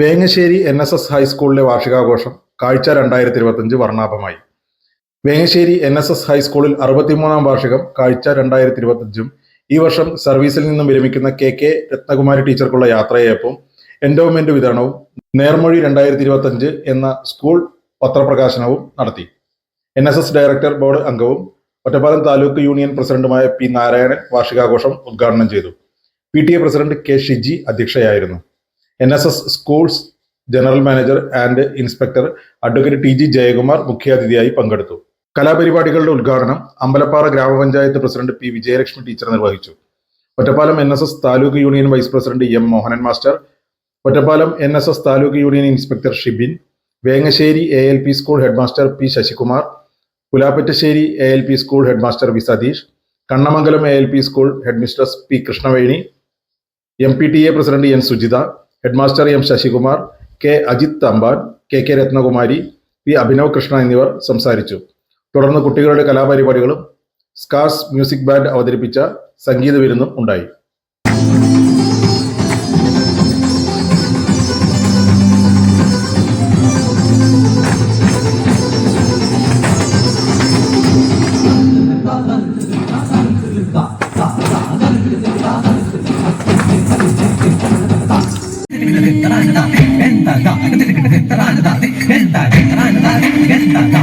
Vengassery N S S ഹൈസ്കൂളിലെ വാർഷികാഘോഷം കാഴ്ച രണ്ടായിരത്തി ഇരുപത്തഞ്ച് വർണാഭമായി. വേങ്ങശ്ശേരി എൻ എസ് എസ് ഹൈസ്കൂളിൽ അറുപത്തിമൂന്നാം വാർഷികം കാഴ്ച രണ്ടായിരത്തി ഇരുപത്തഞ്ചും ഈ വർഷം സർവീസിൽ നിന്നും വിരമിക്കുന്ന കെ കെ രത്നകുമാരി ടീച്ചർക്കുള്ള യാത്രയയപ്പും എൻഡോമെന്റ് വിതരണവും നേർമൊഴി രണ്ടായിരത്തി ഇരുപത്തഞ്ച് എന്ന സ്കൂൾ പത്രപ്രകാശനവും നടത്തി. N S S director board അംഗവും ഒറ്റപ്പാലം താലൂക്ക് യൂണിയൻ പ്രസിഡന്റുമായ പി നാരായണൻ വാർഷികാഘോഷം ഉദ്ഘാടനം ചെയ്തു. P T A president K Shiji അധ്യക്ഷയായിരുന്നു. N S S schools general manager and inspector advocate T G Jayakumar മുഖ്യാതിഥിയായി പങ്കെടുത്തു. കലാപരിപാടികളുടെ ഉദ്ഘാടനം അമ്പലപ്പാറ ഗ്രാമപഞ്ചായത്ത് പ്രസിഡന്റ് പി വിജയലക്ഷ്മി ടീച്ചർ നിർവഹിച്ചു. Ottapalam N S S taluk union vice president M Mohanan master Ottapalam N S S taluk union inspector Shibin Vengassery A L P school headmaster P Sasikumar Pulapattassery A L P school headmaster V Satheesh Kannamangalam A L P school headmistress P Krishnaveni M P T A president N Sujitha headmaster M Sasikumar K Ajith Thampan K K Rathnakumari P Abhinav Krishna എന്നിവർ സംസാരിച്ചു. തുടർന്ന് കുട്ടികളുടെ കലാപരിപാടികളും scars music band അവതരിപ്പിച്ച സംഗീത വിരുന്നും ഉണ്ടായി. ಎಂತ ಎಂತ ಎಂತ ಎಂತ ಎಂತ